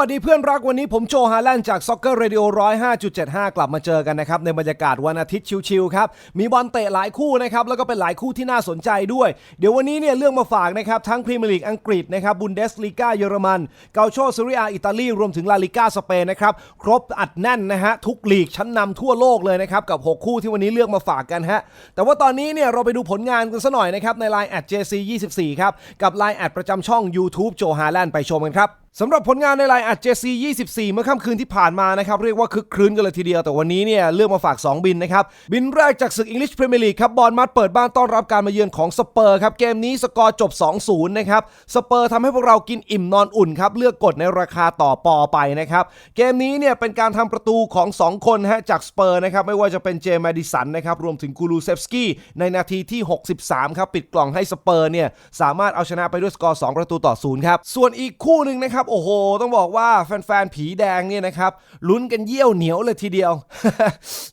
วัสดีเพื่อนรักวันนี้ผมโจฮาแลนด์จาก Soccer Radio 105.75 กลับมาเจอกันนะครับ ในบรรยากาศวันอาทิตย์ชิลๆครับ มีบอลเตะหลายคู่นะครับ แล้วก็เป็นหลายคู่ที่น่าสนใจด้วย เดี๋ยววันนี้เนี่ยเรื่องมาฝากนะครับ ทั้งพรีเมียร์ลีกอังกฤษนะครับบุนเดสลีกาเยอรมันเกาโชซีเรียอิตาลี รวมถึงลาลิกาสเปนนะครับ ครบอัดแน่นนะฮะทุกลีกชั้นนำทั่วโลกเลยนะครับกับ 6 คู่ที่วันนี้เลือกมาฝากกันฮะแต่ว่าตอนนี้เนี่ยเราไปดูผลงานกันซะหน่อยนะครับใน Line แอด JC24 ครับกับ Line แอดประจำช่อง YouTube โจฮาแลนด์ไปชมกันครับ สำหรับผลงานในไลน์อัด JC 24 เมื่อค่ำคืนที่ผ่านมานะครับ เรียกว่าคึกครื้นกันเลยทีเดียว แต่วันนี้เนี่ยเลือกมาฝาก 2 บินนะครับ บินแรกจากศึก English Premier League ครับบอลมัดเปิดบ้านต้อนรับการมาเยือนของสเปอร์ครับ เกมนี้สกอร์จบ 2-0 นะครับสเปอร์ทำให้พวกเรากินอิ่มนอนอุ่นครับเลือกกดในราคาต่อปอไปนะครับเกมนี้เนี่ยเป็นการทำประตูของ 2 คนฮะจากสเปอร์นะครับไม่ว่าจะเป็นเจมส์แมดิสันนะครับรวมถึงกูรูเซฟสกี้ในนาทีที่ 63ครับปิดกล่องให้สเปอร์เนี่ยสามารถเอาชนะไปด้วยสกอร์2ประตูต่อ0ครับส่วนอีกคู่หนึ่งนะครับับ โอ้โห ต้องบอกว่าแฟนๆ ผีแดงเนี่ยนะครับลุ้นกันเยี่ยวเหนียวเลยทีเดียว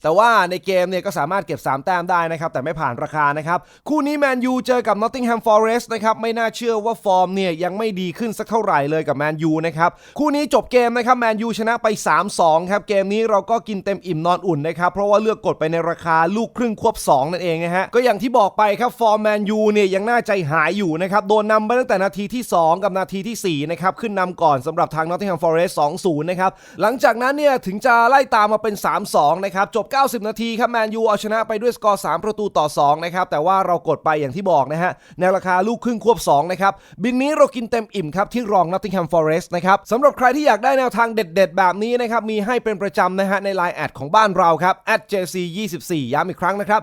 แต่ว่าในเกมเนี่ยก็สามารถเก็บ 3 แต้มได้นะครับ แต่ไม่ผ่านราคานะครับ คู่นี้แมนยูเจอกับนอตติงแฮมฟอร์เรสต์นะครับ ไม่น่าเชื่อว่าฟอร์มเนี่ยยังไม่ดีขึ้นสักเท่าไหร่เลยกับแมนยูนะครับ คู่นี้จบเกมนะครับแมนยูชนะไป 3-2 ครับ เกมนี้เราก็กินเต็มอิ่มนอนอุ่นนะครับ เพราะว่าเลือกกดไปในราคาลูกครึ่งควบ 2 นั่นเองนะฮะ ก็อย่างที่บอกไปครับฟอร์มแมนยูเนี่ยยังน่าใจหายอยู่นะครับ โดนนำไปตั้งแต่นาทีที่ 2 กับนาทีที่4นะครับ ขึ้นนำก่อนสำหรับทางนอตติงแฮมฟอร์เรสต์2-0 นะครับ หลังจากนั้นเนี่ย ถึงจะไล่ตามมาเป็น 3-2 นะครับ จบ 90 นาทีครับแมนยูเอาชนะไปด้วยสกอร์ 3 ประตูต่อ 2 นะครับ แต่ว่าเรากดไปอย่างที่บอกนะฮะ ในราคาลูกครึ่งควบ 2 นะครับ บินนี้เรากินเต็มอิ่มครับ ที่รอง Nottingham Forest นะครับสำหรับใครที่อยากได้แนวทางเด็ด ๆ แบบนี้นะครับมีให้เป็นประจำนะฮะใน Line แอดของบ้านเราครับ @jc24 ย้ำอีกครั้งนะครับ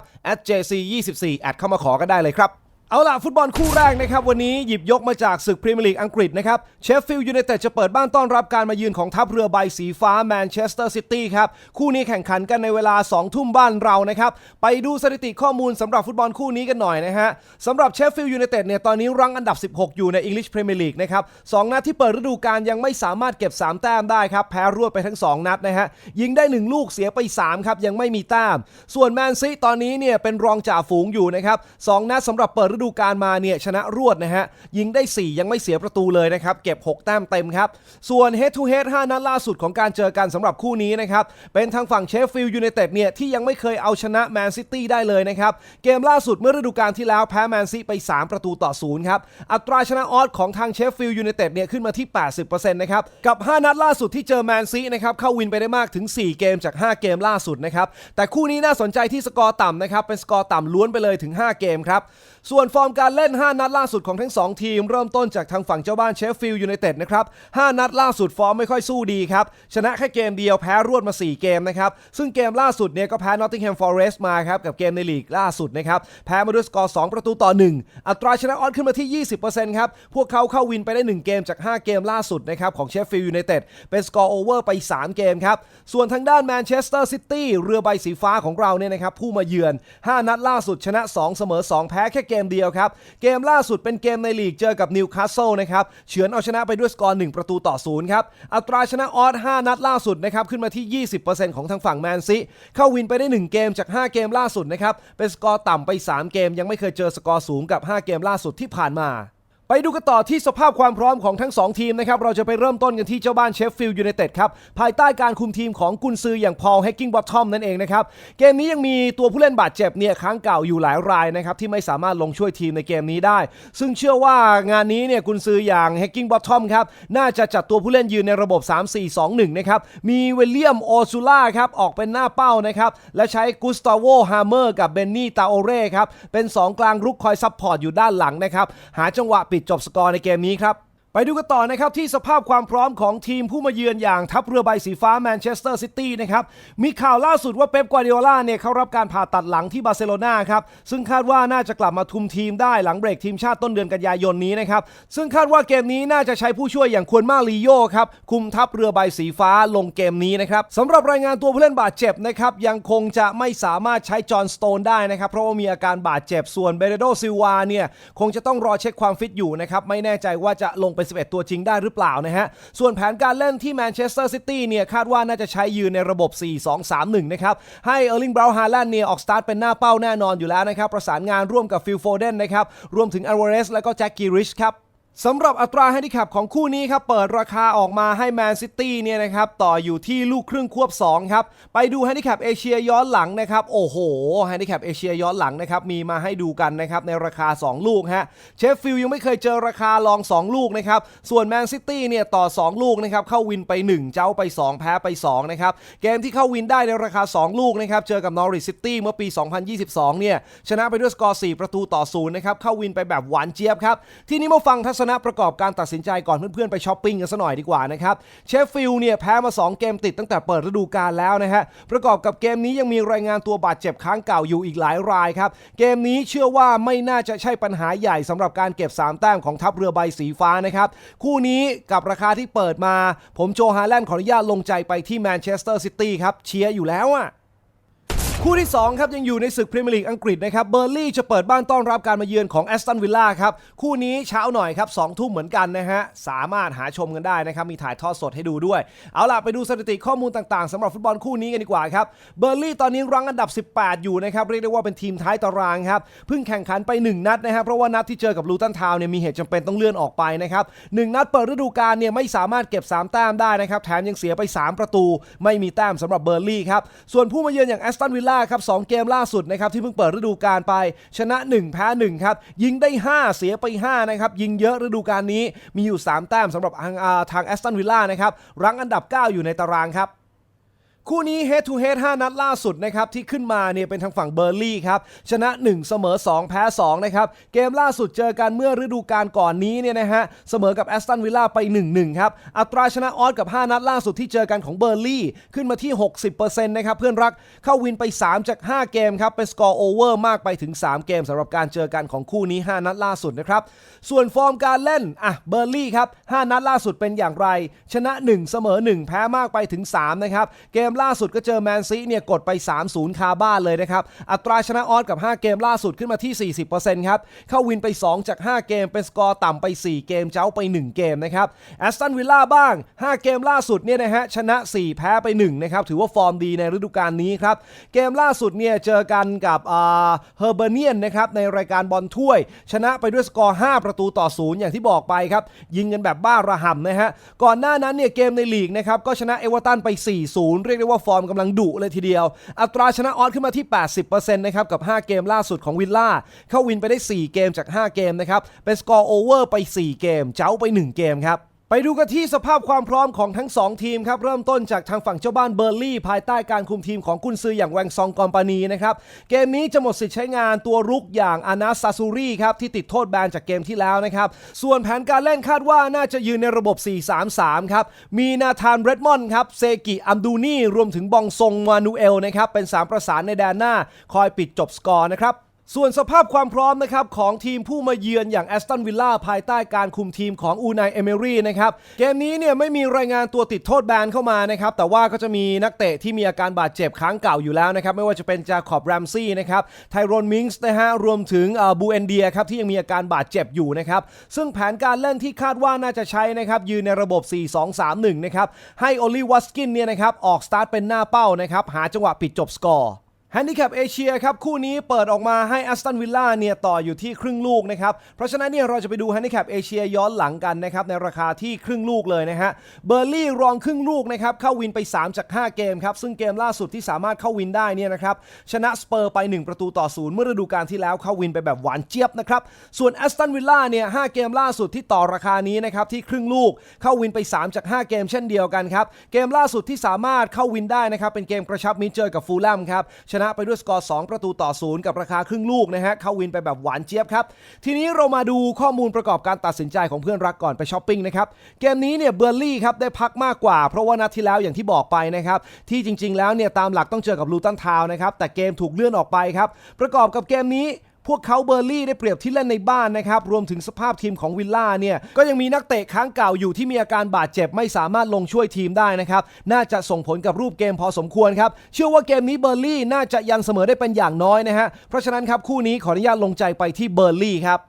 @jc24 แอดเข้ามาขอกันได้เลยครับ เอาล่ะ ฟุตบอลคู่แรกนะครับ วันนี้หยิบยกมาจากศึกพรีเมียร์ลีกอังกฤษนะครับเชฟฟิลด์ยูไนเต็ดจะเปิดบ้านต้อนรับการมาเยือนของทัพเรือใบสีฟ้าแมนเชสเตอร์ซิตี้ครับ คู่นี้แข่งขันกันในเวลา 2 ทุ่มบ้านเรานะครับ ไปดูสถิติข้อมูลสำหรับฟุตบอลคู่นี้กันหน่อยนะฮะสำหรับเชฟฟิลด์ยูไนเต็ดเนี่ยตอนนี้รั้งอันดับ 16 อยู่ใน English Premier League นะครับสองนัดที่เปิดฤดูกาลยังไม่สามารถเก็บ 3 แต้มได้ครับแพ้รวดไปทั้ง 2 นัดนะฮะยิงได้ 1 ลูกเสียไป3ครับยังไม่มีแต้มส่วนแมนซีตอนนี้เนี่ยเป็นรองจ่าฝูงอยู่นะครับสองนัดสำหรับเปิดฤดูกาลมาเนี่ยชนะรวดนะฮะ ยิงได้ 4 ยังไม่เสียประตูเลยนะครับ เก็บ 6 แต้มเต็มครับ ส่วน head to head 5 นัดล่าสุดของการเจอกันสำหรับคู่นี้นะครับ เป็นทางฝั่งเชฟฟิลด์ยูไนเต็ดเนี่ย ที่ยังไม่เคยเอาชนะแมนซิตี้ได้เลยนะครับ เกมล่าสุดเมื่อฤดูกาลที่แล้วแพ้แมนซีไป 3 ประตูต่อ0ครับ อัตราชนะออสของทางเชฟฟิลด์ยูไนเต็ดเนี่ยขึ้นมาที่ 80%นะครับกับ 5 นัดล่าสุดที่เจอแมนซีนะครับเข้าวินไปได้มากถึง 4 เกมจาก 5 เกมล่าสุดนะครับแต่คู่นี้น่าสนใจที่สกอร์ต่ำนะครับเป็นสกอร์ต่ำล้วนไปเลยถึง 5 เกมครับ ส่วนฟอร์มการเล่น 5 นัดล่าสุดของทั้ง 2 ทีม เริ่มต้นจากทางฝั่งเจ้าบ้านเชฟฟิลด์ยูไนเต็ดนะครับ5นัดล่าสุดฟอร์มไม่ค่อยสู้ดีครับ ชนะแค่เกมเดียวแพ้รวดมา 4 เกมนะครับ ซึ่งเกมล่าสุดเนี่ยก็แพ้ Nottingham Forest มาครับ กับเกมในลีกล่าสุดนะครับ แพ้มาด้วยสกอร์ 2 ประตูต่อ 1 อัตราชนะออดขึ้นมาที่ 20%ครับ พวกเขาเข้าวินไปได้ 1 เกมจาก 5 เกมล่าสุดนะครับของเชฟฟิลด์ยูไนเต็ดเป็นสกอร์โอเวอร์ไป 3 เกมครับส่วนทางด้านแมนเชสเตอร์ซิตี้เรือใบสีฟ้าของเราเนี่ยนะครับผู้มาเยือน 5 นัดล่าสุดชนะ 2 เสมอ 2 แพ้แค่เกเกมเดียวครับ เกมล่าสุดเป็นเกมในลีกเจอกับนิวคาสเซิลนะครับเฉือนเอาชนะไปด้วยสกอร์1ประตูต่อ0ครับ อัตราชนะออส5นัดล่าสุดนะครับขึ้นมาที่ 20%ของทางฝั่งแมนซีเข้าวินไปได้ 1 เกมจาก 5 เกมล่าสุดนะครับเป็นสกอร์ต่ำไป 3 เกม ยังไม่เคยเจอสกอร์สูงกับ 5 เกมล่าสุดที่ผ่านมา ไปดูกันต่อที่สภาพความพร้อมของทั้ง 2 ทีมนะครับ เราจะไปเริ่มต้นกันที่เจ้าบ้านเชฟฟิลด์ยูไนเต็ดครับ ภายใต้การคุมทีมของกุนซืออย่างพอลแฮกกิ้งบอททอมนั่นเองนะครับ เกมนี้ยังมีตัวผู้เล่นบาดเจ็บเนี่ยค้างเก่าอยู่หลายรายนะครับ ที่ไม่สามารถลงช่วยทีมในเกมนี้ได้ ซึ่งเชื่อว่างานนี้เนี่ยกุนซืออย่างแฮกกิ้งบอททอมครับ น่าจะจัดตัวผู้เล่นยืนในระบบ 3-4-2-1 นะครับ มีเวลเลียมโอซูล่าครับออกเป็นหน้าเป้านะครับ และใช้กุสตาโวฮาร์เมอร์กับเบนนี่ตาโอเร่ครับ เป็นสองกลางรุกคอยซัพพอร์ตอยู่ด้านหลังนะครับ หาจังหวะปิดจบสกอร์ในเกมนี้ครับ ไปดูกันต่อนะครับที่สภาพความพร้อมของทีมผู้มาเยือนอย่างทัพเรือใบสีฟ้าแมนเชสเตอร์ซิตี้นะครับมีข่าวล่าสุดว่าเป๊ปกวาร์ดิโอลาเนี่ยเขารับการผ่าตัดหลังที่บาร์เซโลนาครับซึ่งคาดว่าน่าจะกลับมาทุมทีมได้หลังเบรกทีมชาติต้นเดือนกันยายนนี้นะครับซึ่งคาดว่าเกมนี้น่าจะใช้ผู้ช่วยอย่างควนมาลีโยครับคุมทัพเรือใบสีฟ้าลงเกมนี้นะครับสำหรับรายงานตัวผู้เล่นบาดเจ็บนะครับยังคงจะไม่สามารถใช้จอห์นสโตนได้นะครับเพราะว่ามีอาการบาดเจ็บส่วนเบเรโดซิลวาเนี่ยคงจะต้องรอเช็คความฟิตอยู่นะครับไม่แน่ใจว่าจะลงเป็น 11 ตัวจริงได้หรือเปล่านะฮะ ส่วนแผนการเล่นที่แมนเชสเตอร์ซิตี้เนี่ยคาดว่าน่าจะใช้ยืนในระบบ 4-2-3-1 นะครับ ให้เออร์ลิงบราวน์ฮาแลนด์เนี่ยออกสตาร์ทเป็นหน้าเป้าแน่นอนอยู่แล้วนะครับ ประสานงานร่วมกับฟิลโฟเดนนะครับ รวมถึงอัลวาเรสและก็แจ็คกิริชครับ สำหรับอัตราแฮนดิแคปของคู่นี้ครับ เปิดราคาออกมาให้แมนซิตี้เนี่ยนะครับ ต่ออยู่ที่ลูกครึ่งควบ 2 ครับ ไปดูแฮนดิแคปเอเชียย้อนหลังนะครับ โอ้โหแฮนดิแคปเอเชียย้อนหลังนะครับ มีมาให้ดูกันนะครับ ในราคา 2 ลูกฮะเชฟฟิลด์ยังไม่เคยเจอราคาลอง 2 ลูกนะครับ ส่วนแมนซิตี้เนี่ยต่อ 2 ลูกนะครับ เข้าวินไป 1 เจ้าไป 2 แพ้ไป2นะครับเกมที่เข้าวินได้ในราคา 2 ลูกนะครับเจอกับนอริสซิตี้เมื่อปี 2022 เนี่ยชนะไปด้วยสกอร์4ประตูต่อศูนย์นะครับเข้าวินไปแบบหวานเจี๊ยบครับทีนี้มาฟังทัศนะประกอบการตัดสินใจก่อนเพื่อนๆไปช้อปปิ้งกันซะหน่อยดีกว่านะครับเชฟฟิลด์เนี่ยแพ้มา 2 เกมติดตั้งแต่เปิดฤดูกาลแล้วนะฮะประกอบกับเกมนี้ยังมีรายงานตัวบาดเจ็บค้างเก่าอยู่อีกหลายรายครับเกมนี้เชื่อว่าไม่น่าจะใช่ปัญหาใหญ่สำหรับการเก็บ 3 แต้มของทัพเรือใบสีฟ้านะครับคู่นี้กับราคาที่เปิดมา ผมโจฮาแลนด์ขออนุญาตลงใจไปที่แมนเชสเตอร์ซิตี้ครับเชียร์อยู่แล้วอะ คู่ที่ 2 ครับ ยังอยู่ในศึกพรีเมียร์ลีกอังกฤษนะครับเบอร์ลี่จะเปิดบ้านต้อนรับการมาเยือนของแอสตันวิลล่าครับ คู่นี้เช้าหน่อยครับ2ทุ่มเหมือนกันนะฮะ สามารถหาชมกันได้นะครับ มีถ่ายทอดสดให้ดูด้วย เอาล่ะ ไปดูสถิติข้อมูลต่างๆสำหรับฟุตบอลคู่นี้กันดีกว่าครับเบอร์ลี่ตอนนี้รั้งอันดับ 18 อยู่นะครับ เรียกได้ว่าเป็นทีมท้ายตารางครับเพิ่งแข่งขันไป 1 นัดนะครับเพราะว่านัดที่เจอกับลูตันทาวน์เนี่ยมีเหตุจำเป็นต้องเลื่อนออกไปนะครับหนึ่งนัดเปิดฤดูกาลเนี่ยไม่สามารถเก็บ 3 แต้มได้นะครับแถมยังเสียไป 3 ประตู ไม่มีแต้มสำหรับเบอร์ลี่ครับส่วนผู้มาเยือนอย่างแอสตันวิลล่าครับสองเกมล่าสุดนะครับที่เพิ่งเปิดฤดูกาลไป ชนะ 1 แพ้ 1 ครับ ยิงได้ 5 เสียไป 5 นะครับ ยิงเยอะฤดูกาลนี้มีอยู่ 3 แต้มสำหรับทางอ่าทางแอสตันวิลล่านะครับรั้งอันดับ 9 อยู่ในตารางครับ คู่นี้ head to head 5 นัดล่าสุดนะครับที่ขึ้นมาเนี่ยเป็นทางฝั่งเบอร์ลี่ครับชนะ 1 เสมอ 2 แพ้ 2 นะครับ เกมล่าสุดเจอกันเมื่อฤดูกาลก่อนนี้เนี่ยนะฮะเสมอกับแอสตันวิลล่าไป 1-1 ครับ อัตราชนะออสกับ 5 นัดล่าสุดที่เจอกันของเบอร์ลี่ขึ้นมาที่ 60%นะครับเพื่อนรักเข้าวินไป 3 จาก 5 เกมครับเป็นสกอร์โอเวอร์มากไปถึง 3 เกมสำหรับการเจอกันของคู่นี้ 5 นัดล่าสุดนะครับส่วนฟอร์มการเล่นอะเบอร์ลี่ครับ5นัดล่าสุดเป็นอย่างไร ชนะ 1 เสมอ 1 แพ้มากไปถึง3นะครับเกมล่าสุดก็เจอแมนซีเนี่ยกดไป 3-0 คาบ้านเลยนะครับ อัตราชนะออสกับ 5 เกมล่าสุดขึ้นมาที่ 40%ครับ เข้าวินไป 2 จาก 5 เกม เป็นสกอร์ต่ำไป 4 เกม เจ้าไป 1 เกมนะครับ แอสตันวิลล่าบ้าง 5 เกมล่าสุดเนี่ยนะฮะ ชนะ 4 แพ้ไป 1 นะครับ ถือว่าฟอร์มดีในฤดูกาลนี้ครับ เกมล่าสุดเนี่ยเจอกันกับเฮอร์เบเนียนนะครับในรายการบอลถ้วย ชนะไปด้วยสกอร์ 5 ประตูต่อ 0 อย่างที่บอกไปครับ ยิงกันแบบบ้าระห่ำนะฮะ ก่อนหน้านั้นเนี่ยเกมในลีกนะครับก็ชนะเอเวอร์ตันไป 4-0 เรียกียกว่าฟอร์มกำลังดุเลยทีเดียว อัตราชนะออสขึ้นมาที่ 80%นะครับกับ 5 เกมล่าสุดของวิลล่าเข้าวินไปได้ 4 เกมจาก 5 เกมนะครับเป็นสกอร์โอเวอร์ไป 4 เกม เจ้าไป 1 เกมครับ ไปดูกันที่สภาพความพร้อมของทั้ง 2 ทีมครับ เริ่มต้นจากทางฝั่งเจ้าบ้านเบอร์ลี่ภายใต้การคุมทีมของกุนซืออย่างแวงซองกอมปานีนะครับ เกมนี้จะหมดสิทธิ์ใช้งานตัวรุกอย่างอานาซาซูรีครับ ที่ติดโทษแบนจากเกมที่แล้วนะครับ ส่วนแผนการเล่นคาดว่าน่าจะยืนในระบบ 4-3-3 ครับ มีนาธานเรดมอนด์ครับเซกิอัมดูนี่รวมถึงบองซงมานูเอลนะครับเป็น 3 ประสานในแดนหน้า คอยปิดจบสกอร์นะครับ ส่วนสภาพความพร้อมนะครับของทีมผู้มาเยือนอย่างแอสตันวิลล่าภายใต้การคุมทีมของอูนายเอเมรี่นะครับเกมนี้เนี่ยไม่มีรายงานตัวติดโทษแบนเข้ามานะครับแต่ว่าก็จะมีนักเตะที่มีอาการบาดเจ็บค้างเก่าอยู่แล้วนะครับไม่ว่าจะเป็นจาคอบแรมซี่นะครับไทโรนมิงส์นะฮะรวมถึงบูเอนเดียครับที่ยังมีอาการบาดเจ็บอยู่นะครับซึ่งแผนการเล่นที่คาดว่าน่าจะใช้นะครับยืนในระบบ 4-2-3-1 นะครับให้โอลิวัสกินเนี่ยนะครับออกสตาร์ทเป็นหน้าเป้านะครับหาจังหวะปิดจบสกอร์ แฮนดิแคปเอเชียครับ คู่นี้เปิดออกมาให้แอสตันวิลล่าเนี่ย ต่ออยู่ที่ครึ่งลูกนะครับ เพราะฉะนั้นเนี่ย เราจะไปดูแฮนดิแคปเอเชียย้อนหลังกันนะครับ ในราคาที่ครึ่งลูกเลยนะฮะเบอร์ลี่รองครึ่งลูกนะครับ เข้าวินไป 3 จาก 5 เกมครับ ซึ่งเกมล่าสุดที่สามารถเข้าวินได้เนี่ยนะครับ ชนะสเปอร์ไป 1 ประตูต่อศูนย์เมื่อฤดูกาลที่แล้วเข้าวินไปแบบหวานเจี๊ยบนะครับส่วนแอสตันวิลล่าเนี่ย5เกมล่าสุดที่ต่อราคานี้นะครับที่ครึ่งลูกเข้าวินไป 3 จาก 5 เกมเช่นเดียวกันครับเกมล่าสุดที่สามารถเข้าวินได้นะครับเป็นเกมกระชับมิตรเจอกับฟูลแลมครับชนะไปด้วยสกอร์ 2 ประตูต่อศูนย์กับราคาครึ่งลูกนะฮะเข้าวินไปแบบหวานเจี๊ยบครับ ทีนี้เรามาดูข้อมูลประกอบการตัดสินใจของเพื่อนรักก่อนไปช้อปปิ้งนะครับ เกมนี้เนี่ยเบอร์ลี่ครับได้พักมากกว่า เพราะว่านัดที่แล้วอย่างที่บอกไปนะครับ ที่จริง ๆ แล้วเนี่ยตามหลักต้องเจอกับลูตันทาวน์นะครับแต่เกมถูกเลื่อนออกไปครับประกอบกับเกมนี้ พวกเขาเบอร์ลี่ได้เปรียบที่เล่นในบ้านนะครับ รวมถึงสภาพทีมของวิลล่าเนี่ย ก็ยังมีนักเตะค้างเก่าอยู่ที่มีอาการบาดเจ็บไม่สามารถลงช่วยทีมได้นะครับ น่าจะส่งผลกับรูปเกมพอสมควรครับ เชื่อว่าเกมนี้เบอร์ลี่น่าจะยันเสมอได้เป็นอย่างน้อยนะฮะ เพราะฉะนั้นครับคู่นี้ขออนุญาตลงใจไปที่เบอร์ลี่ครับ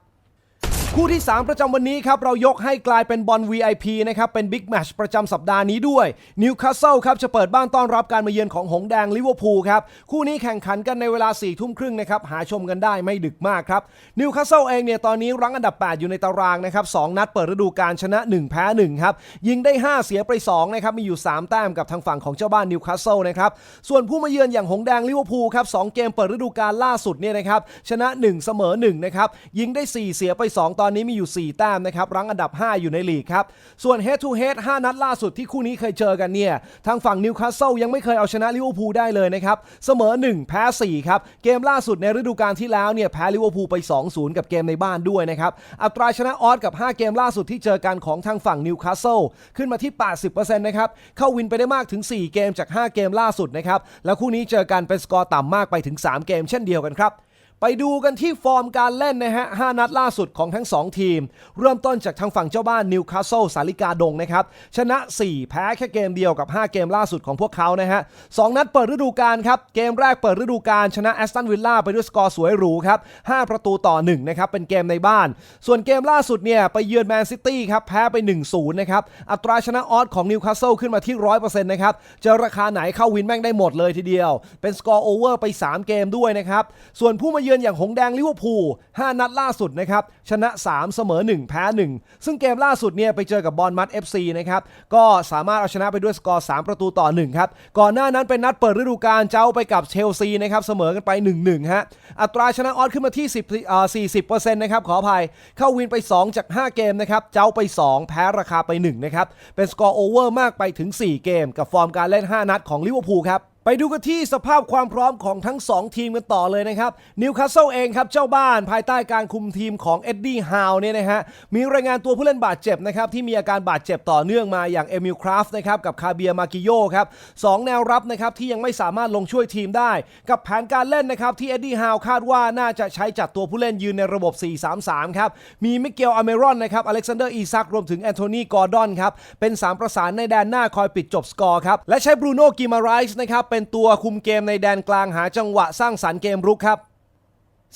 คู่ที่ 3 ประจำวันนี้ครับ เรายกให้กลายเป็นบอล VIP นะครับ เป็นบิ๊กแมชประจำสัปดาห์นี้ด้วยนิวคาสเซิลครับจะเปิดบ้านต้อนรับการมาเยือนของหงแดงลิเวอร์พูลครับ คู่นี้แข่งขันกันในเวลา4ี่ทุ่มครึ่งนะครับ หาชมกันได้ไม่ดึกมากครับนิวคาสเซิลเองเนี่ยตอนนี้รั้งอันดับ 8 อยู่ในตารางนะครับสองนัดเปิดฤดูกาลชนะ 1 แพ้ 1 ครับ ยิงได้ 5 เสียไป2นะครับมีอยู่ 3 แต้มกับทางฝั่งของเจ้าบ้านนิวคาสเซิลนะครับส่วนผู้มาเยือนอย่างหงแดงลิเวอร์พูลครับสองเกมเปิดฤดูกาลล่าสุดเนี่ยนะครับชนะ 1 เสมอ1นะครับยิงได้ 4 เสียไป2ตอนนี้มีอยู่ 4 แต้มนะครับรั้งอันดับ 5 อยู่ในลีกครับ ส่วน head to head 5 นัดล่าสุดที่คู่นี้เคยเจอกันเนี่ย ทางฝั่งนิวคาสเซิลยังไม่เคยเอาชนะลิเวอร์พูลได้เลยนะครับ เสมอ 1 แพ้ 4 ครับ เกมล่าสุดในฤดูกาลที่แล้วเนี่ยแพ้ลิเวอร์พูลไป 2-0 กับเกมในบ้านด้วยนะครับ อัตราชนะออสกับ 5 เกมล่าสุดที่เจอกันของทางฝั่งนิวคาสเซิลขึ้นมาที่ 80%นะครับเข้าวินไปได้มากถึง 4 เกมจาก 5 เกมล่าสุดนะครับแล้วคู่นี้เจอกันเป็นสกอร์ต่ำมากไปถึง 3 เกมเช่นเดียวกันครับ ไปดูกันที่ฟอร์มการเล่นนะฮะ 5 นัดล่าสุดของทั้ง 2 ทีม เริ่มต้นจากทางฝั่งเจ้าบ้านนิวคาสเซิลสาลิกาดงนะครับ ชนะ 4 แพ้แค่เกมเดียวกับ 5 เกมล่าสุดของพวกเขานะฮะ 2 นัดเปิดฤดูกาลครับ เกมแรกเปิดฤดูกาลชนะแอสตันวิลล่าไปด้วยสกอร์สวยหรูครับ 5 ประตูต่อ 1 นะครับ เป็นเกมในบ้าน ส่วนเกมล่าสุดเนี่ยไปเยือนแมนซิตี้ครับ แพ้ไป 1-0 นะครับ อัตราชนะออสของนิวคาสเซิลขึ้นมาที่ 100%นะครับ เจอราคาไหนเข้าวินแม่งได้หมดเลยทีเดียว เป็นสกอร์โอเวอร์ไป 3 เกมด้วยนะครับ ส่วนผู้มาเยือนอย่างหงแดงลิเวอร์พูล5นัดล่าสุดนะครับ ชนะ 3 เสมอ 1 แพ้ 1 ซึ่งเกมล่าสุดเนี่ยไปเจอกับบอลมัด FC นะครับ ก็สามารถเอาชนะไปด้วยสกอร์ 3 ประตูต่อ 1 ครับ ก่อนหน้านั้นเป็นนัดเปิดฤดูกาลเจ้าไปกับเชลซีนะครับ เสมอกันไป 1-1 ฮะ อัตราชนะออสขึ้นมาที่10เอ่อ40%นะครับ ขออภัย เข้าวินไป 2 จาก 5 เกมนะครับ เจ้าไป 2 แพ้ราคาไป 1 นะครับ เป็นสกอร์โอเวอร์มากไปถึง 4 เกม กับฟอร์มการเล่น 5 นัดของลิเวอร์พูลครับ ไปดูกันที่สภาพความพร้อมของทั้ง 2 ทีมกันต่อเลยนะครับนิวคาสเซิลเองครับ เจ้าบ้านภายใต้การคุมทีมของเอ็ดดี้ฮาวเนี่ยนะฮะมีรายงานตัวผู้เล่นบาดเจ็บนะครับที่มีอาการบาดเจ็บต่อเนื่องมาอย่างเอมิลคราฟนะครับกับคาเบียมากิโยครับสองแนวรับนะครับที่ยังไม่สามารถลงช่วยทีมได้ กับแผนการเล่นนะครับที่เอ็ดดี้ฮาวคาดว่าน่าจะใช้จัดตัวผู้เล่นยืนในระบบ 4-3-3 ครับมีมิเกลอเมรอนนะครับอเล็กซานเดอร์อีซักรวมถึงแอนโทนีกอร์ดอนครับเป็นสามประสานในแดนหน้าคอยปิดจบสกอร์ครับและใช้บรูโน่กิมาไรส์นะครับเป็นตัวคุมเกมในแดนกลางหาจังหวะสร้างสรรค์เกมรุกครับ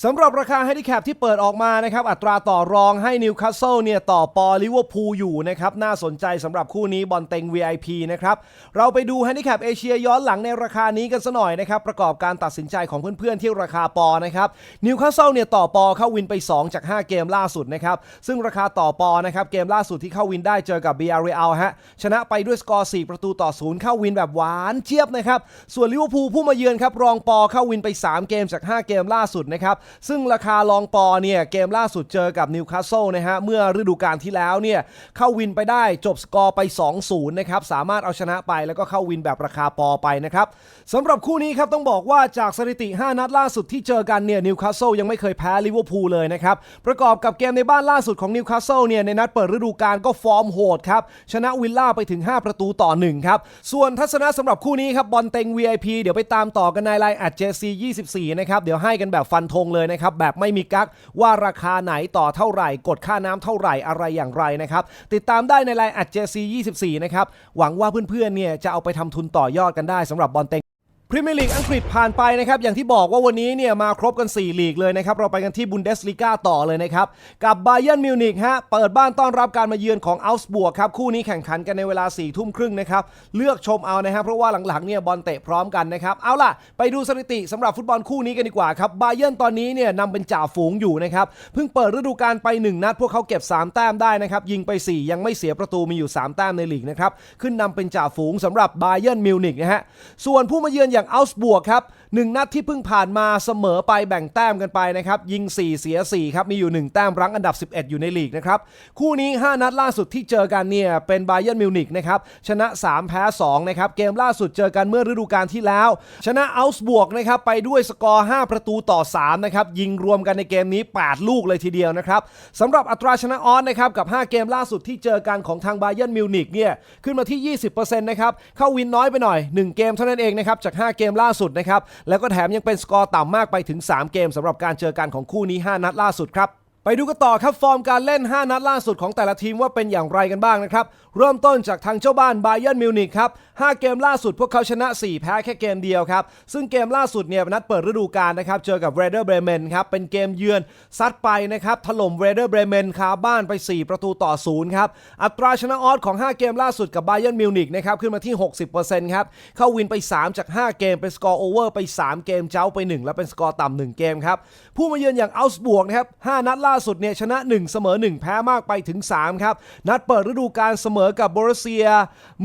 สำหรับราคา h ฮ n ิแคปที่เปิดออกมานะครับอัตราต่อรองให้นิวคาสเซิลเนี่ยต่อปอลิเวอร์พูลอยู่นะครับน่าสนใจสำหรับคู่นี้บอลเต็ง VIP นะครับเราไปดู h ฮ n ิแคปเอเชียย้อนหลังในราคานี้กันสัหน่อยนะครับประกอบการตัดสินใจของเพื่อนๆที่ราคาปอนะครับนิวคาสเซิลเนี่ยต่อปอเข้าวินไป 2 จาก 5 เกมล่าสุดนะครับซึ่งราคาต่อปอนะครับเกมล่าสุดที่เข้าวินได้เจอกับ b r เ a l ฮะชนะไปด้วยสกอร์4ประตูต่อศูนย์เข้าวินแบบหวานเจี๊ยบนะครับส่วนลิเวอร์พูลผู้มาเยือนครับรองปอเข้าวินไป 3 เกมจาก 5 เกมล่าสุดนะครับซึ่งราคาลองปอเนี่ยเกมล่าสุดเจอกับนิวคาสเซิลนะฮะเมื่อฤดูกาลที่แล้วเนี่ยเข้าวินไปได้จบสกอร์ไป 2-0 นะครับ สามารถเอาชนะไปแล้วก็เข้าวินแบบราคาปอไปนะครับสำหรับคู่นี้ครับต้องบอกว่าจากสถิติ 5 นัดล่าสุดที่เจอกันเนี่ยนิวคาสเซิลยังไม่เคยแพ้ลิเวอร์พูลเลยนะครับ ประกอบกับเกมในบ้านล่าสุดของนิวคาสเซิลเนี่ยในนัดเปิดฤดูกาลก็ฟอร์มโหดครับ ชนะวิลล่าไปถึง 5 ประตูต่อ 1 ครับ ส่วนทัศนะสำหรับคู่นี้ครับบอลเต็ง VIP เดี๋ยวไปตามต่อกันในไลน์แอด JC 24 นะครับ เดี๋ยวให้กันแบบฟันธงเลยนะครับแบบไม่มีกักว่าราคาไหนต่อเท่าไหร่ กดค่าน้ำเท่าไหร่อะไรอย่างไรนะครับติดตามได้ในไลน์ at JC 24นะครับหวังว่าเพื่อนๆเนี่ยจะเอาไปทำทุนต่อยอดกันได้สำหรับบอลเต็ง พรีเมียร์ลีกอังกฤษผ่านไปนะครับ อย่างที่บอกว่าวันนี้เนี่ยมาครบกัน 4 ลีกเลยนะครับ เราไปกันที่บุนเดสลีกาต่อเลยนะครับ กับ b บ y e r n m มิวนิกฮะ เปิดบ้านต้อนรับการมาเยือนของอัลส์บวกครับ คู่นี้แข่งขันกันในเวลา4ี่ทุ่มครึ่งนะครับ เลือกชมเอานะครับ เพราะว่าหลังๆเนี่ยบอลเตะพร้อมกันนะครับ เอาล่ะ ไปดูสถิติสำหรับฟุตบอลคู่นี้กันดีกว่าครับบ y e r n ตอนนี้เนี่ยนำเป็นจ่าฝูงอยู่นะครับเพิ่งเปิดฤดูกาลไป 1 นัด พวกเขาเก็บ 3 แต้มได้นะครับยิงไป 4 ยังไม่เสียประตูมีอยู่ 3 แต้มในลีกนะครับขึ้นนำเป็นจ่าฝูงสำหรับ b บ y e r n m มิวนิกนะฮะส่วนผู้มาเยือนอย่างอัลส์บวกครับหนึ่งนัดที่เพิ่งผ่านมาเสมอไปแบ่งแต้มกันไปนะครับยิง 4 เสีย 4 ครับ มีอยู่ 1 แต้มรั้งอันดับ 11 อยู่ในลีกนะครับ คู่นี้ 5 นัดล่าสุดที่เจอกันเนี่ยเป็นไบเ e r n m มิวนิกนะครับ ชนะ 3 แพ้ 2 นะครับ เกมล่าสุดเจอกันเมื่อฤดูกาลที่แล้ว ชนะอัลส์บวกนะครับไปด้วยสกอร์ 5 ประตูต่อ 3 นะครับ ยิงรวมกันในเกมนี้ 8 ลูกเลยทีเดียวนะครับสำหรับอัตราชนะออนนะครับกับ 5 เกมล่าสุดที่เจอกันของทางไบเ e r n m มิวนิกเนี่ยขึ้นมาที่ 20%นะครับเข้าวินน้อยไปหน่อย 1 เกมเท่านั้นเองนะครับจาก 5 เกมล่าสุดนะครับแล้วก็แถมยังเป็นสกอร์ต่ำมากไปถึง 3 เกมสำหรับการเจอกันของคู่นี้ 5 นัดล่าสุดครับ ไปดูกันต่อครับฟอร์มการเล่น 5 นัดล่าสุดของแต่ละทีมว่าเป็นอย่างไรกันบ้างนะครับ เริ่มต้นจากทางเจ้าบ้านไบเ e นมิวนิกครับ 5 เกมล่าสุดพวกเขาชนะ 4 แพ้แค่เกมเดียวครับ ซึ่งเกมล่าสุดเนี่ยนัดเปิดฤดูกาลนะครับ เจอกับเรเดอร์เบรเมนครับ เป็นเกมเยือนซัดไปนะครับ ถล่มเรเดอร์เบรเมนคาบ้านไป 4 ประตูต่อ0ครับ อัตราชนะออสของ 5 เกมล่าสุดกับไบเ e นมิวนิกนะครับขึ้นมาที่ 60%ครับเข้าวินไป 3 จาก 5 เกมเป็นสกอร์โอเวอร์ไป 3 เกมเจ้าไป 1 และเป็นสกอร์ต่ำ1เกมครับผู้มาเยือนอย่างอัลส์บวกนะครับ5นัดล่าาสุดเนี่ยชนะ 1 เสมอ 1 แพ้มากไปถึง 3 ครับ นัดเปิดฤดูกาลเสมอกับบรเซีย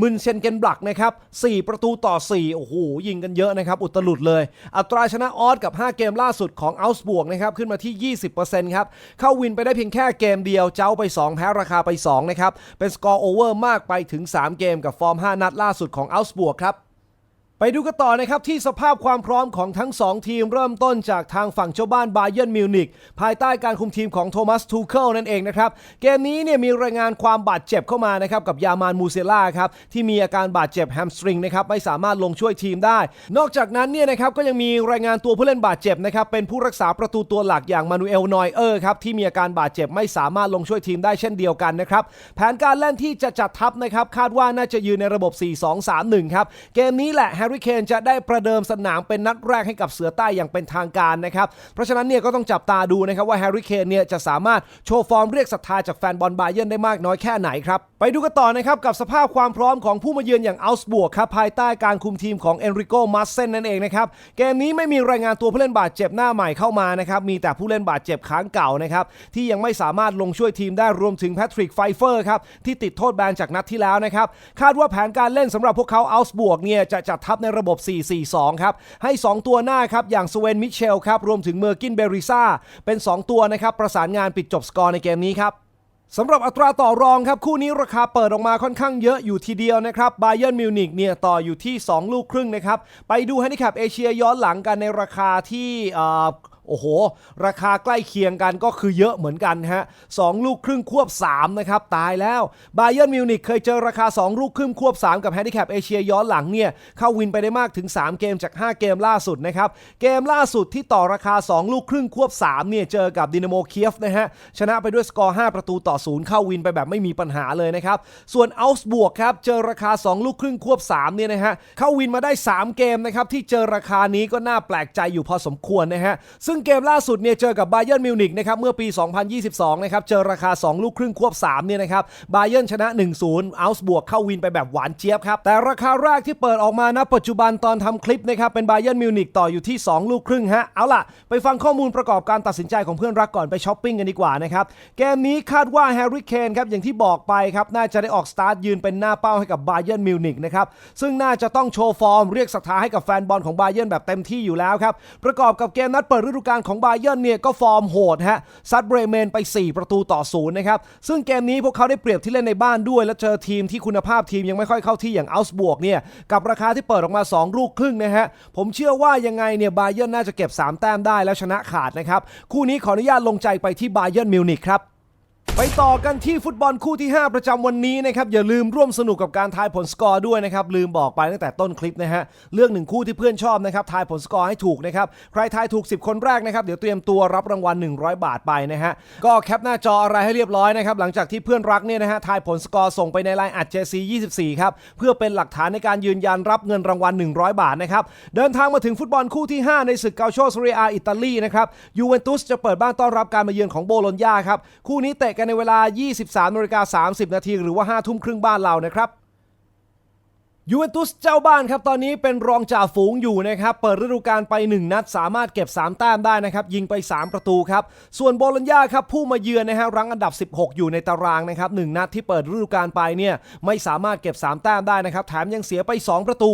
มุนเชนเกนบลักนะครับ 4 ประตูต่อ 4 โอ้โห ยิงกันเยอะนะครับ อุตลุดเลย อัตราชนะออสกับ 5 เกมล่าสุดของอัลส์บวกนะครับ ขึ้นมาที่ 20%ครับ เข้าวินไปได้เพียงแค่เกมเดียว เจ้าไป 2 แพ้ราคาไป 2 นะครับ เป็นสกอร์โอเวอร์มากไปถึง 3 เกมกับฟอร์ม 5 นัดล่าสุดของอัลส์บวกครับ ไปดูกันต่อนะครับที่สภาพความพร้อมของทั้ง 2 ทีมเริ่มต้นจากทางฝั่งเจ้าบ้านบาเยิร์นมิวนิกภายใต้การคุมทีมของโทมัสทูเคิลนั่นเองนะครับ เกมนี้เนี่ยมีรายงานความบาดเจ็บเข้ามานะครับกับยามานมูเซล่าครับที่มีอาการบาดเจ็บแฮมสตริงนะครับไม่สามารถลงช่วยทีมได้ นอกจากนั้นเนี่ยนะครับก็ยังมีรายงานตัวผู้เล่นบาดเจ็บนะครับเป็นผู้รักษาประตูตัวหลักอย่างมานูเอลนอยเออร์ครับที่มีอาการบาดเจ็บไม่สามารถลงช่วยทีมได้เช่นเดียวกันนะครับแผนการเล่นที่จะจัดทัพนะครับคาดว่าน่าจะยืนในระบบ 4-2-3-1 ครับเกมนี้แหละร์รี่เคนจะได้ประเดิมสนามเป็นนัดแรกให้กับเสือใต้อย่างเป็นทางการนะครับเพราะฉะนั้นเนี่ยก็ต้องจับตาดูนะครับว่าแฮร์รี่เคนเนี่ยจะสามารถโชว์ฟอร์มเรียกศรัทธาจากแฟนบอลบาเยิร์นได้มากน้อยแค่ไหนครับไปดูกันต่อนะครับกับสภาพความพร้อมของผู้มาเยือนอย่างอัลส์บวกครับภายใต้การคุมทีมของเอนริโกมาสเซนนั่นเองนะครับเกมนี้ไม่มีรายงานตัวผู้เล่นบาดเจ็บหน้าใหม่เข้ามานะครับมีแต่ผู้เล่นบาดเจ็บค้างเก่านะครับที่ยังไม่สามารถลงช่วยทีมได้รวมถึงแพทริกไฟเฟอร์ครับที่ติดโทษแบนจากนัดที่แล้วนะครับคาดว่าแผนการเล่นสำหรับพวกเขาอัลส์บวกเนี่ยจะจัดทัพในระบบ 4-4-2 ครับ ให้ 2 ตัวหน้าครับ อย่างสเวนมิเชลครับ รวมถึงเมอร์กินเบริซ่า เป็น 2 ตัวนะครับ ประสานงานปิดจบสกอร์ในเกมนี้ครับสำหรับอัตราต่อรองครับ คู่นี้ราคาเปิดออกมาค่อนข้างเยอะอยู่ทีเดียวนะครับบาเยอร์มิวนิกเนี่ยต่ออยู่ที่ 2 ลูกครึ่งนะครับ ไปดูให้นี่ครับเอเชียย้อนหลังกันในราคาที่ โอ้โห ราคาใกล้เคียงกันก็คือเยอะเหมือนกันฮะสองลูกครึ่งควบ 3 นะครับ ตายแล้วบาเยิร์นมิวนิกเคยเจอราคา 2 ลูกครึ่งควบ 3 กับแฮนดิแคปเอเชียย้อนหลังเนี่ย เข้าวินไปได้มากถึง 3 เกมจาก 5 เกมล่าสุดนะครับ เกมล่าสุดที่ต่อราคา 2 ลูกครึ่งควบ 3 เนี่ย เจอกับดินาโมเคียฟนะฮะ ชนะไปด้วยสกอร์ 5 ประตูต่อ 0 เข้าวินไปแบบไม่มีปัญหาเลยนะครับ ส่วนอัลส์บวกครับ เจอราคา 2 ลูกครึ่งควบ 3 เนี่ยนะฮะ เข้าวินมาได้ 3 เกมนะครับที่เจอราคานี้ก็น่าแปลกใจอยู่พอสมควรนะฮะซึ่งึ่งเกมล่าสุดเนี่ยเจอกับบาเยิร์นมิวนิกนะครับเมื่อปี 2022 นะครับเจอราคา 2 ลูกครึ่งควบ3เนี่ยนะครับบาเยิร์นชนะ 1-0อัลส์บวกเข้าวินไปแบบหวานเจี๊ยบครับ แต่ราคาแรกที่เปิดออกมาณปัจจุบันตอนทำคลิปนะครับเป็นบาเยิร์นมิวนิกต่ออยู่ที่ 2 ลูกครึ่งฮะเอาล่ะ ไปฟังข้อมูลประกอบการตัดสินใจของเพื่อนรักก่อนไปช้อปปิ้งกันดีกว่านะครับเกมนี้คาดว่าแฮร์รี่เคนครับอย่างที่บอกไปครับน่าจะได้ออกสตาร์ทยืนเป็นหน้าเป้าให้กับบาเยิร์นมิวนิกนะครับซึ่งน่าจะต้องโชว์ฟอร์มเรียกศรัทธาให้กับแฟนบอลของบาเยิร์นแบบเต็มที่อยู่แล้วครับประกอบกับเกมนัดเปิดฤดูการของบาเยิร์นเนี่ยก็ฟอร์มโหดฮะซัดเบรเมนไป 4 ประตูต่อศูนย์นะครับ ซึ่งเกมนี้พวกเขาได้เปรียบที่เล่นในบ้านด้วย และเจอทีมที่คุณภาพทีมยังไม่ค่อยเข้าที่อย่างอัลส์บวกเนี่ยกับราคาที่เปิดออกมา 2 ลูกครึ่งนะฮะผมเชื่อว่ายังไงเนี่ยบาเยิร์นน่าจะเก็บ 3 แต้มได้แล้วชนะขาดนะครับคู่นี้ขออนุญาตลงใจไปที่บาเยิร์นมิวนิกครับ ไปต่อกันที่ฟุตบอลคู่ที่ 5 ประจำวันนี้นะครับอย่าลืมร่วมสนุกกับการทายผลสกอร์ด้วยนะครับลืมบอกไปตั้งแต่ต้นคลิปนะฮะเลือกหนึ่งคู่ที่เพื่อนชอบนะครับทายผลสกอร์ให้ถูกนะครับใครทายถูก 10 คนแรกนะครับเดี๋ยวเตรียมตัวรับรางวัล 100 บาทไปนะฮะก็แคปหน้าจออะไรให้เรียบร้อยนะครับหลังจากที่เพื่อนรักเนี่ยนะฮะทายผลสกอร์ส่งไปในไลน์อัด JC 24 ครับเพื่อเป็นหลักฐานในการยืนยันรับเงินรางวัล 100 บาทนะครับเดินทางมาถึงฟุตบอลคู่ที่ 5 ในศึกเกาโชสเรียอิตาลีนะครับยูเวนตุสจะเปิดบ้านต้อนรับการมาเยือนของโบโลญญาครับคู่นี้เตะกันในเวลา 23นาฬิกา30 นาทีหรือว่า 5 ทุ่มครึ่งบ้านเรานะครับ ยูเวนตุสเจ้าบ้านครับตอนนี้เป็นรองจ่าฝูงอยู่นะครับ เปิดฤดูกาลไป 1 นัดสามารถเก็บ 3 แต้มได้นะครับ ยิงไป 3 ประตูครับ ส่วนโบโลญญาครับผู้มาเยือนนะฮะรั้งอันดับ 16 อยู่ในตารางนะครับหนัดที่เปิดฤดูกาลไปเนี่ยไม่สามารถเก็บ 3 แต้มได้นะครับ แถมยังเสียไป 2 ประตู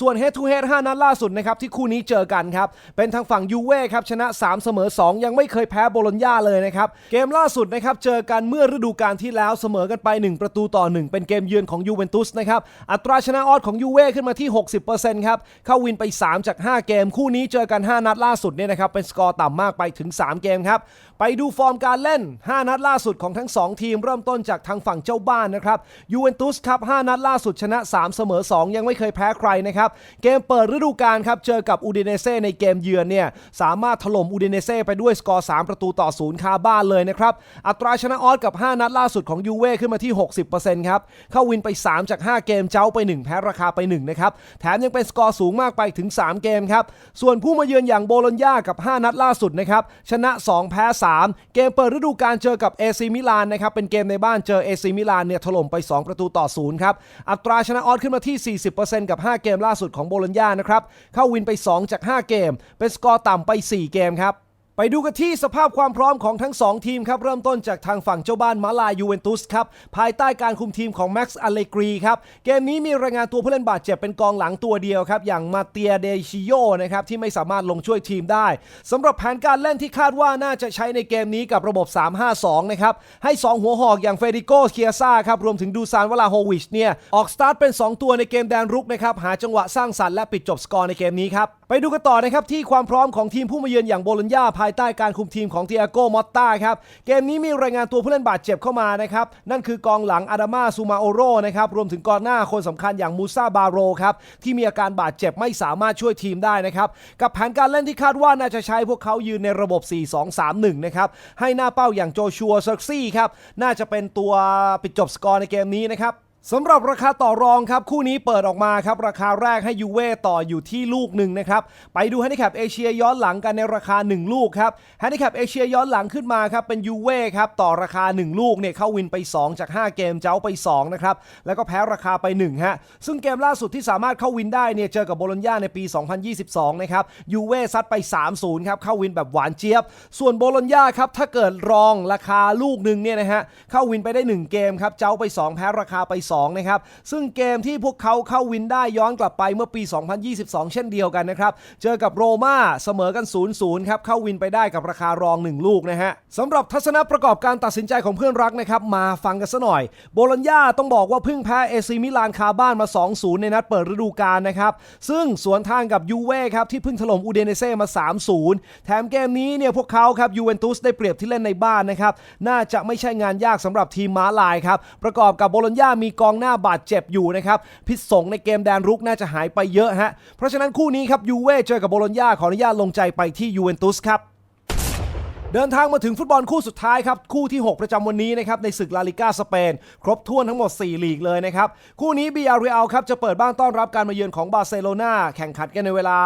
ส่วนเฮดทูเฮด5นัดล่าสุดนะครับที่คู่นี้เจอกันครับเป็นทางฝั่งยูเว่ครับชนะ 3 เสมอ 2 ยังไม่เคยแพ้โบโลญญาเลยนะครับเกมล่าสุดนะครับเจอกันเมื่อฤดูกาลที่แล้วเสมอกันไป 1 ประตูต่อ 1 เป็นเกมเยือนของยูเวนตุสนะครับอัตราชนะออสของยูเว่ขึ้นมาที่ 60%ครับ เข้าวินไป 3 จาก 5 เกม คู่นี้เจอกัน 5 นัดล่าสุดเนี่ยนะครับเป็นสกอร์ต่ำมากไปถึง 3 เกมครับ ไปดูฟอร์มการเล่น 5 นัดล่าสุดของทั้ง 2 ทีม เริ่มต้นจากทางฝั่งเจ้าบ้านนะครับยูเวนตุสครับ5นัดล่าสุดชนะ 3 เสมอ 2 ยังไม่เคยแพ้ใครนะครับเกมเปิดฤดูกาลครับเจอกับอูดิเนเซ่ในเกมเยือนเนี่ยสามารถถล่มอูดิเนเซ่ไปด้วยสกอร์ 3 ประตูต่อ0คาบ้านเลยนะครับอัตราชนะออสกับ 5 นัดล่าสุดของยูเว่ขึ้นมาที่ 60%ครับเข้าวินไป 3 จาก 5 เกมเจ้าไป 1 แพ้ราคาไป1นะครับ แถมยังเป็นสกอร์สูงมากไปถึง 3 เกมครับ ส่วนผู้มาเยือนอย่างโบโลญญากับ 5 นัดล่าสุดนะครับ ชนะ 2 แพ้ 3 เกมเปิดฤดูกาลเจอกับเอซีมิลานนะครับ เป็นเกมในบ้านเจอเอซีมิลานเนี่ยถล่มไป 2 ประตูต่อ0ครับ อัตราชนะออสขึ้นมาที่ 40%กับ 5 เกมล่าสุดของโบโลญญานะครับ เข้าวินไป 2 จาก 5 เกม เป็นสกอร์ต่ำไป 4 เกมครับ ไปดูกันที่สภาพความพร้อมของทั้ง 2 ทีมครับ เริ่มต้นจากทางฝั่งเจ้าบ้านมาลายูเวนตุสครับ ภายใต้การคุมทีมของแม็กซ์อเลกรีครับ เกมนี้มีรายงานตัวผู้เล่นบาดเจ็บเป็นกองหลังตัวเดียวครับ อย่างมาเตียเดชิโยนะครับ ที่ไม่สามารถลงช่วยทีมได้สำหรับแผนการเล่นที่คาดว่าน่าจะใช้ในเกมนี้กับระบบ 3-5-2 นะครับ ให้ 2 หัวหอกอย่างเฟเดริโกเคียซ่าครับรวมถึงดูซานวลาโฮวิชเนี่ยออกสตาร์ทเป็น 2 ตัวในเกมแดนรุกนะครับหาจังหวะสร้างสรรค์และปิดจบสกอร์ในเกมนี้ครับไปดูกันต่อนะครับที่ความพร้อมของทีมผู้มาเยือนอย่างโบลญญาภายใต้การคุมทีมของเตียโกมอตตาครับ เกมนี้มีรายงานตัวผู้เล่นบาดเจ็บเข้ามานะครับ นั่นคือกองหลังอาดามาซูมาโอโรนะครับ รวมถึงกองหน้าคนสำคัญอย่างมูซาบาโรครับ ที่มีอาการบาดเจ็บไม่สามารถช่วยทีมได้นะครับ กับแผนการเล่นที่คาดว่าน่าจะใช้พวกเขายืนในระบบ 4-2-3-1 นะครับ ให้หน้าเป้าอย่างโจชัวเซอร์ซี่ครับ น่าจะเป็นตัวปิดจบสกอร์ในเกมนี้นะครับ สำหรับราคาต่อรองครับคู่นี้เปิดออกมาครับราคาแรกให้ยูเว่ต่ออยู่ที่ลูกหนึ่งนะครับไปดูแฮนดิแคปเอเชียย้อนหลังกันในราคา 1 ลูกครับแฮนดิแคปเอเชียย้อนหลังขึ้นมาครับเป็นยูเว่ครับต่อราคา 1 ลูกเนี่ยเข้าวินไป 2 จาก 5 เกมเจ้าไป2นะครับแล้วก็แพ้ราคาไป1ฮะซึ่งเกมล่าสุดที่สามารถเข้าวินได้เนี่ยเจอกับโบโลญญาในปี 2022 นะครับยูเว่ซัดไป 3-0ครับเข้าวินแบบหวานเจี๊ยบ ส่วนโบโลญญาครับถ้าเกิดรองราคาลูกหนึ่งเนี่ยนะฮะเข้าวินไปได้ 1 เกมครับเจ้าไป 2 แพ้ราคาไป2 นะครับ ซึ่งเกมที่พวกเขาเข้าวินได้ย้อนกลับไปเมื่อปี 2022 เช่นเดียวกันนะครับ เจอกับโรม่าเสมอกัน 0-0 ครับ เข้าวินไปได้กับราคารอง 1 ลูกนะฮะสำหรับทัศนะประกอบการตัดสินใจของเพื่อนรักนะครับ มาฟังกันซะหน่อย โบโลญญาต้องบอกว่าเพิ่งแพ้เอซีมิลานคาบ้านมา 2-0 ในนัดเปิดฤดูกาลนะครับซึ่งสวนทางกับยูเว่ครับที่เพิ่งถล่มอูเดเนเซ่มา 3-0 แถมเกมนี้เนี่ยพวกเขาครับยูเวนตุสได้เปรียบที่เล่นในบ้านนะครับน่าจะไม่ใช่งานยากสำหรับทีมม้าลายครับประกอบกับโบโลญญามีกองหน้าบาดเจ็บอยู่นะครับ พิษสงในเกมแดนรุกน่าจะหายไปเยอะฮะ เพราะฉะนั้นคู่นี้ครับยูเว่เจอกับโบโลญญาขออนุญาตลงใจไปที่ยูเวนตุสครับ เดินทางมาถึงฟุตบอลคู่สุดท้ายครับ คู่ที่ 6 ประจำวันนี้นะครับ ในศึกลาลิก้าสเปน ครบถ้วนทั้งหมด 4 ลีกเลยนะครับ คู่นี้บีอาร์เรอัลครับ จะเปิดบ้านต้อนรับการมาเยือนของบาร์เซโลนาแข่งขันกันในเวลา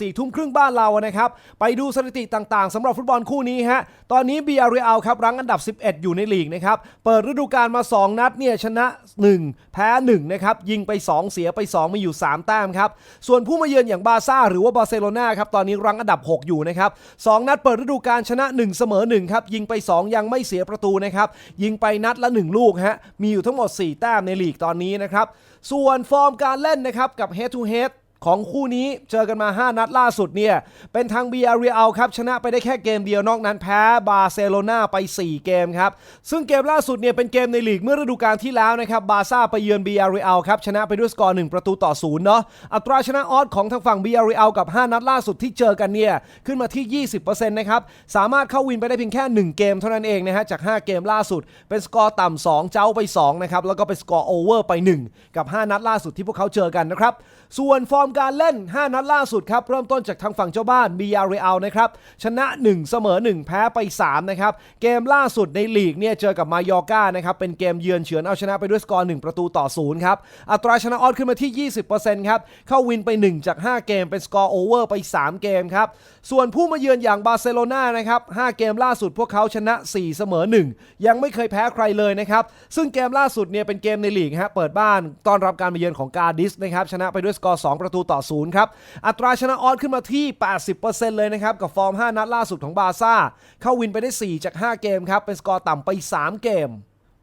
สี่ทุ่มครึ่งบ้านเรานะครับ ไปดูสถิติต่างๆสำหรับฟุตบอลคู่นี้ฮะตอนนี้บีอาร์เรอัลครับรั้งอันดับ 11 อยู่ในลีกนะครับเปิดฤดูกาลมา 2 นัดเนี่ยชนะ 1 แพ้1นะครับยิงไป 2 เสียไป 2 มีอยู่ 3 แต้มครับส่วนผู้มาเยือนอย่างบาร์ซ่าหรือว่าบาร์เซโลนาครับตอนนี้รั้งอันดับ 6 อยู่นะครับสองนัดเปิดฤดูกาลชนะ 1 เสมอ1ครับยิงไป 2 ยังไม่เสียประตูนะครับยิงไปนัดละ 1 ลูกฮะมีอยู่ทั้งหมด 4 แต้มในลีกตอนนี้นะครับส่วนฟอร์มการเล่นนะครับกับ head to head ของคู่นี้เจอกันมา 5 นัดล่าสุดเนี่ย เป็นทาง b ี r ร a l ครับ ชนะไปได้แค่เกมเดียวนอกนั้นแพ้บาร์เซโลนาไป 4 เกมครับ ซึ่งเกมล่าสุดเนี่ยเป็นเกมในลีกเมื่อฤดูกาลที่แล้วนะครับบาร์ซ่าไปเยือน b ี r ร a l ครับชนะไปด้วยสกอร์ 1 ประตูต่อ0เนาะอัตราชนะออสของทางฝั่ง b ี r ร a l กับ 5 นัดล่าสุดที่เจอกันเนี่ยขึ้นมาที่ 20%นะครับสามารถเข้าวินไปได้เพียงแค่ 1 เกมเท่านั้นเองนะฮะจาก 5 เกมล่าสุด เป็นสกอร์ต่ำ2เจ้าไป2นะครับแล้วก็เป็นสกอร์โอเวอร์ไป 1 กับ 5 นัดล่าสุดที่พวกเขาเจอกันนะครับ ส่วนฟอร์มการเล่น 5 นัดล่าสุดครับ เริ่มต้นจากทางฝั่งเจ้าบ้านบียาเรอัลนะครับ ชนะ 1 เสมอ 1 แพ้ไป 3 นะครับ เกมล่าสุดในลีกเนี่ยเจอกับมายอร์ก้านะครับ เป็นเกมเยือนเฉือนเอาชนะไปด้วยสกอร์ 1 ประตูต่อ 0 ครับ อัตราชนะออดขึ้นมาที่ 20%ครับ เข้าวินไป 1 จาก 5 เกมเป็นสกอร์โอเวอร์ไป 3 เกมครับ ส่วนผู้มาเยือนอย่างบาร์เซโลนานะครับ 5 เกมล่าสุดพวกเขาชนะ 4 เสมอ 1 ยังไม่เคยแพ้ใครเลยนะครับ ซึ่งเกมล่าสุดเนี่ยเป็นเกมในลีกฮะ เปิดบ้านต้อนรับการมาเยือนของกาดิสนะครับ ชนะไปด้วยสกอร์ 2 ประตูต่อ0ครับ อัตราชนะออดขึ้นมาที่ 80%เลยนะครับ กับฟอร์ม 5 นัดล่าสุดของบาร์ซ่า เข้าวินไปได้ 4 จาก 5 เกมครับ เป็นสกอร์ต่ำไป 3 เกม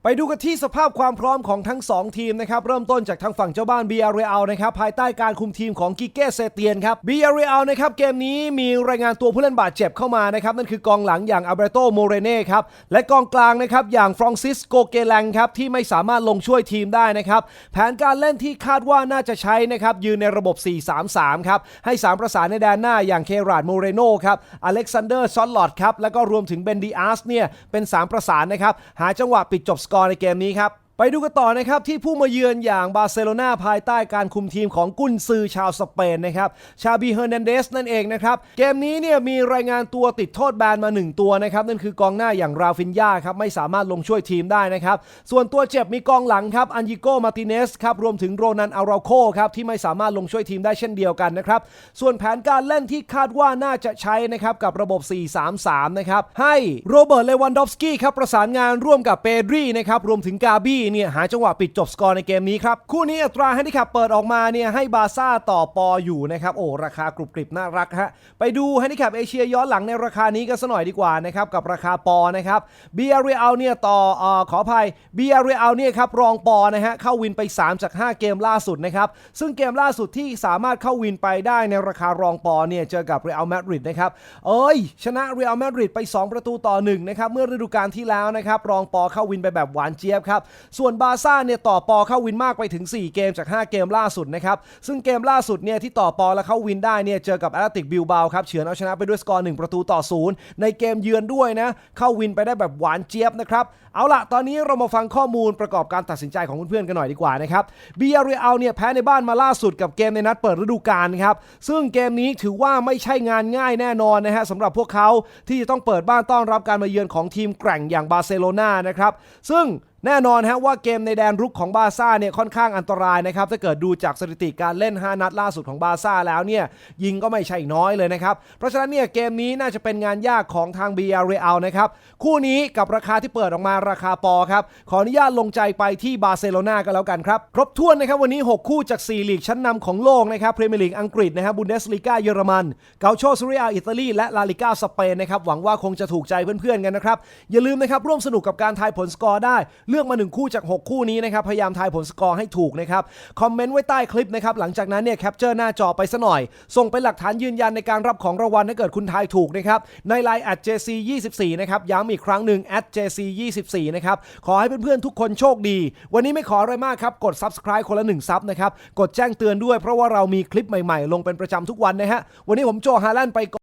ไปดูกันที่สภาพความพร้อมของทั้ง 2 ทีมนะครับเริ่มต้นจากทางฝั่งเจ้าบ้านเบียร์เรียลนะครับภายใต้การคุมทีมของกิเก้เซเตียนครับเบียร์เรียลนะครับเกมนี้มีรายงานตัวผู้เล่นบาดเจ็บเข้ามานะครับนั่นคือกองหลังอย่างอัลเบรโตโมเรเน่ครับและกองกลางนะครับอย่างฟรองซิสโกเกลังครับที่ไม่สามารถลงช่วยทีมได้นะครับแผนการเล่นที่คาดว่าน่าจะใช้นะครับยืนในระบบ 4-3-3 ครับให้สามประสานในแดนหน้าอย่างเคราดโมเรโน่ครับอเล็กซานเดอร์ซอลลอดครับแล้วก็รวมถึงเบนดีอาร์สเนี่ยเป็นสามประสานนะครับหาจังหวะปิดจบสกอร์ในเกมนี้ครับ ไปดูกันต่อนะครับที่ผู้มาเยือนอย่างบาร์เซโลนาภายใต้การคุมทีมของกุนซือชาวสเปนนะครับชาบีเฮอร์นันเดสนั่นเองนะครับ เกมนี้เนี่ยมีรายงานตัวติดโทษแบนมา 1 ตัวนะครับ นั่นคือกองหน้าอย่างราฟินยาครับ ไม่สามารถลงช่วยทีมได้นะครับ ส่วนตัวเจ็บมีกองหลังครับอันยิโกมาติเนสครับ รวมถึงโรนันอาราโคครับ ที่ไม่สามารถลงช่วยทีมได้เช่นเดียวกันนะครับ ส่วนแผนการเล่นที่คาดว่าน่าจะใช้นะครับกับระบบ 4-3-3 นะครับให้โรเบิร์ตเลวันดอฟสกี้ครับประสานงานร่วมกับเปดรีนะครับรวมถึงกาบี้เนี่ยหาจังหวะปิดจบสกอร์ในเกมนี้ครับ คู่นี้อัตราแฮนดิแคปเปิดออกมาเนี่ยให้บาซ่าต่อปออยู่นะครับโอ้ราคากรุบกริบน่ารักฮะไปดูแฮนดิแคปเอเชียย้อนหลังในราคานี้กันสัหน่อยดีกว่านะครับกับราคาปอนะครับเบียร์เรียลเนี่ยต่อเอ่อขออภัยเบียร์เรียลเนี่ยครับรองปอนะฮะเข้าวินไป 3 จาก 5 เกมล่าสุดนะครับซึ่งเกมล่าสุดที่สามารถเข้าวินไปได้ในราคารองปอเนี่ยเจอกับเรอัลมาดริดนะครับเอ้ยชนะเรอัลมาดริดไป 2 ประตูต่อ1นะครับเมื่อฤดูกาลที่แล้วนะครับรองปอเข้าวินไปแบบหวานเจี๊ยบครับส่วนบาร์ซ่าเนี่ยต่อปอเข้าวินมากไปถึง 4 เกมจาก 5 เกมล่าสุดนะครับ ซึ่งเกมล่าสุดเนี่ยที่ต่อปอแล้วเข้าวินได้เนี่ยเจอกับแอตเลติกบิลบาครับเฉือนเอาชนะไปด้วยสกอร์1ประตูต่อ0ในเกมเยือนด้วยนะเข้าวินไปได้แบบหวานเจี๊ยบนะครับเอาละตอนนี้เรามาฟังข้อมูลประกอบการตัดสินใจของเพื่อนๆกันหน่อยดีกว่านะครับเบียร์เรียลเนี่ยแพ้ในบ้านมาล่าสุดกับเกมในนัดเปิดฤดูกาลครับซึ่งเกมนี้ถือว่าไม่ใช่งานง่ายแน่นอนนะฮะสำหรับพวกเขาที่จะต้องเปิดบ้านต้อนรับการมาเยือนของทีมแกร่งอย่างบาร์เซโลนานะครับซึ่ง แน่นอนฮะว่าเกมในแดนรุกของบาร์ซ่าเนี่ยค่อนข้างอันตรายนะครับถ้าเกิดดูจากสถิติการเล่น 5 นัดล่าสุดของบาร์ซ่าแล้วเนี่ยยิงก็ไม่ใช่น้อยเลยนะครับ เพราะฉะนั้นเนี่ยเกมนี้น่าจะเป็นงานยากของทางบียร์เรอัลนะครับ คู่นี้กับราคาที่เปิดออกมาราคาปอครับ ขออนุญาตลงใจไปที่บาร์เซโลนาก็แล้วกันครับ ครบถ้วนนะครับวันนี้ 6 คู่จาก 4 ลีกชั้นนำของโลกนะครับพรีเมียร์ลีกอังกฤษนะครับบุนเดสลีกาเยอรมันเกาโชซีเรียอิตาลีและลาลิกาสเปนนะครับหวังว่าคงจะถูกใจเพื่อนๆกันนะครับอย่าลืมนะครับร่วมสนุกกับการทายผลสกอร์ได้เลือกมาหนึ่งคู่จาก 6 คู่นี้นะครับพยายามทายผลสกอร์ให้ถูกนะครับคอมเมนต์ไว้ใต้คลิปนะครับหลังจากนั้นเนี่ยแคปเจอร์หน้าจอไปซะหน่อย ส่งเป็นหลักฐานยืนยันในการรับของรางวัลถ้าเกิดคุณทายถูกนะครับในไลน์ @jc24 นะครับย้ำอีกครั้งหนึ่ง @jc24 นะครับขอให้เพื่อนๆทุกคนโชคดี วันนี้ไม่ขออะไรมากครับกด subscribe คนละ1ซับนะครับกดแจ้งเตือนด้วยเพราะว่าเรามีคลิปใหม่ๆ ลงเป็นประจำทุกวันนะฮะวันนี้ผมโจฮาลันไปก่อน